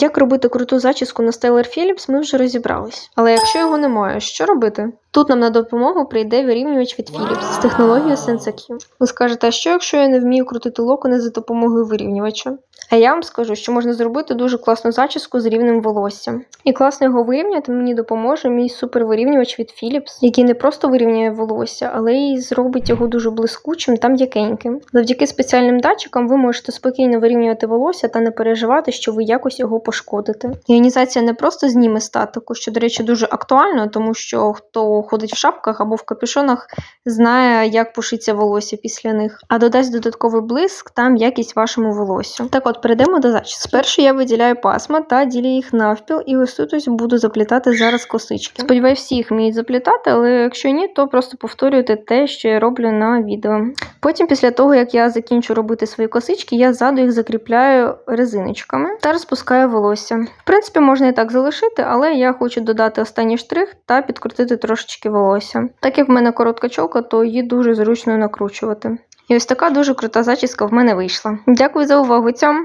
Як робити круту зачіску на Styler Philips, ми вже розібрались. Але якщо його немає, що робити? Тут нам на допомогу прийде вирівнювач від Philips з технологією SensaQ. Ви скажете, а що якщо я не вмію крутити локони за допомогою вирівнювача? А я вам скажу, що можна зробити дуже класну зачіску з рівним волоссям. І класно його вирівняти мені допоможе мій супервирівнювач від Philips, який не просто вирівнює волосся, але й зробить його дуже блискучим та м'якеньким. Завдяки спеціальним датчикам ви можете спокійно вирівнювати волосся та не переживати, що ви якось його пошкодите. Іонізація не просто зніме статику, що, до речі, дуже актуально, тому що хто ходить в шапках або в капюшонах, знає, як пушиться волосся після них, а додасть додатковий блиск та м'якість вашому волоссю. Так от, перейдемо до зачіски. Спершу я виділяю пасма та ділю їх навпіл, і ось тут ось буду заплітати зараз косички. Сподіваюсь, всі їх вміють заплітати, але якщо ні, то просто повторюйте те, що я роблю на відео. Потім, після того, як я закінчу робити свої косички, я ззаду їх закріпляю резиночками та розпускаю волосся. В принципі, можна і так залишити, але я хочу додати останній штрих та підкрутити трошечки волосся. Так як в мене коротка чолка, то її дуже зручно накручувати. І ось така дуже крута зачіска в мене вийшла. Дякую за увагу. Цьом!